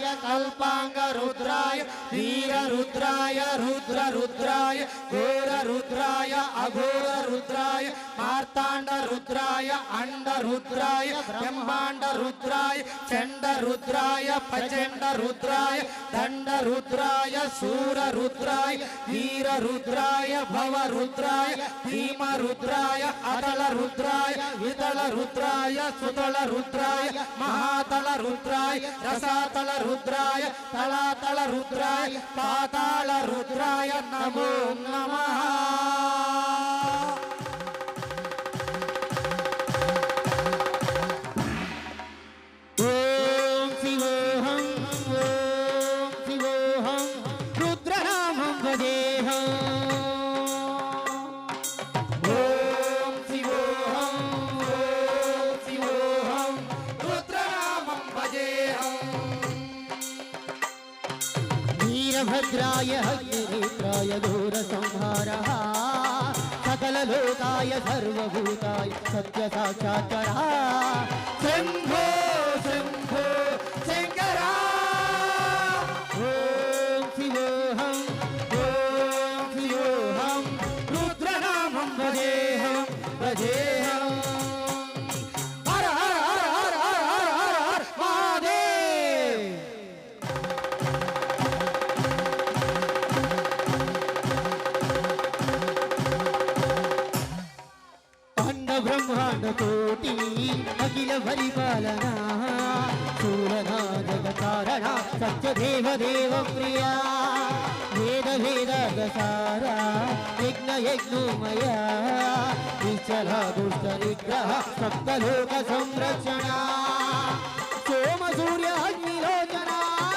रुद्राय कल्पाङ्गरुद्राय वीररुद्राय रुद्ररुद्राय घोररुद्राय अघोररुद्राय मार्ताण्डरुद्राय अण्डरुद्राय ब्रह्माण्डरुद्राय चण्डरुद्राय प्रचण्डरुद्राय दण्डरुद्राय शूररुद्राय वीररुद्राय भवरुद्राय भीमरुद्राय अटलरुद्राय वितलरुद्राय सुतलरुद्राय महातलरुद्राय रसातलरुद्राय రుద్రాయ తళాతళ రుద్రాయ పాతాళ రుద్రాయ నమో నమః वीरभद्राय हग्निनेत्राय घोरसंहारः सकललोकाय सर्वभूताय सत्यसाक्षात्करः शम्भो शम्भो शङ्करा ॐ शिवोऽहं ॐ शिवोऽहं रुद्रनामं भजेऽहं भजेऽहम् ಶ್ರೀ ಅಖಿಲ ಪರಿಪಾಲನ ಸೂರನ ಜಗತಾರಣ ಸತ್ಯ ದೇವ ದೇವ ಪ್ರಿಯ ವೇದ ವೇದ ಸಾರ ಯಜ್ಞ ಯಜ್ಞೋಮಯ ನಿಶ್ಚಲ ದುಷ್ಟ ನಿಗ್ರಹ ಸಪ್ತ ಲೋಕ ಸಂರಕ್ಷಣ ಸೋಮ ಸೂರ್ಯ ಅಗ್ನಿಲೋಚನ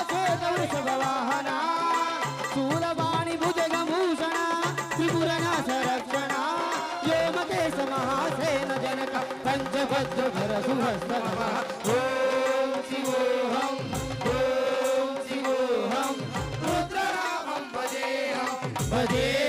ಶ್ವೇತ ವೃಷಭ ವಾಹನ ಸೂರವಾ भजे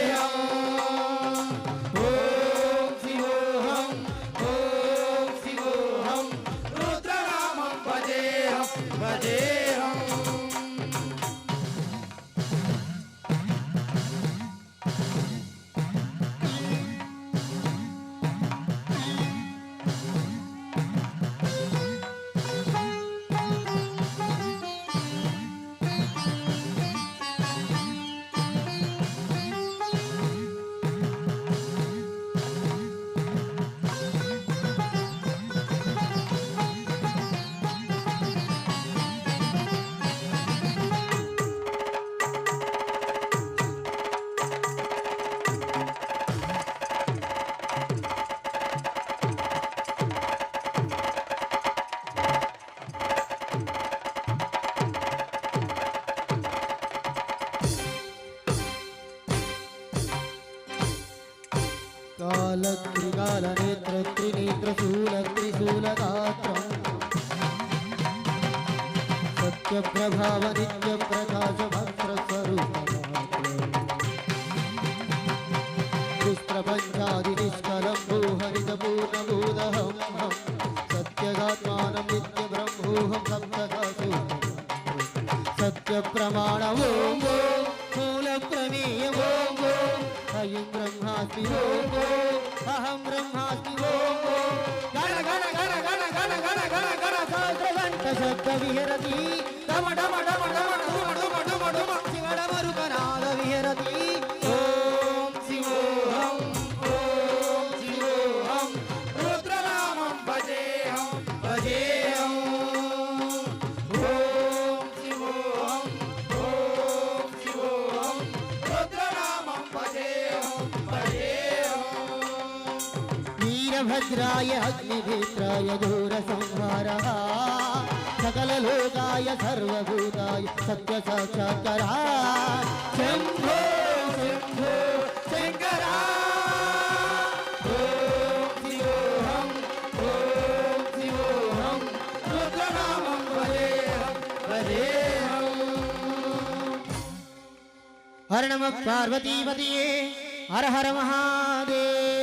त्रिकालत्रिकालनेत्र त्रिनेत्रशूलत्रिशूलगात्रम् सत्यप्रभावनित्यप्रकाशमात्रस्वरूपमात्रपञ्चादिनिष्कलं भूहरितपूर्णबोधहं सत्यगात्मानं नित्यब्रह्मोऽहं सप्तकासु सत्यप्रमाणवो मूलप्रमेयवो ब्रह्मास्मि ओम अहम ब्रह्मास्मि ओम गण गण गण गण गण गण गण गण सहस्रवंत शब्द विहरति डम डम डम डम डम भद्राय अग्निभित्राय दूरसंहारः। सकललोकाय सर्वभूताय सत्यसाक्षात्करः शम्भो शम्भो शङ्करा हर नमः पार्वतीपतिये, हर हर महादेव।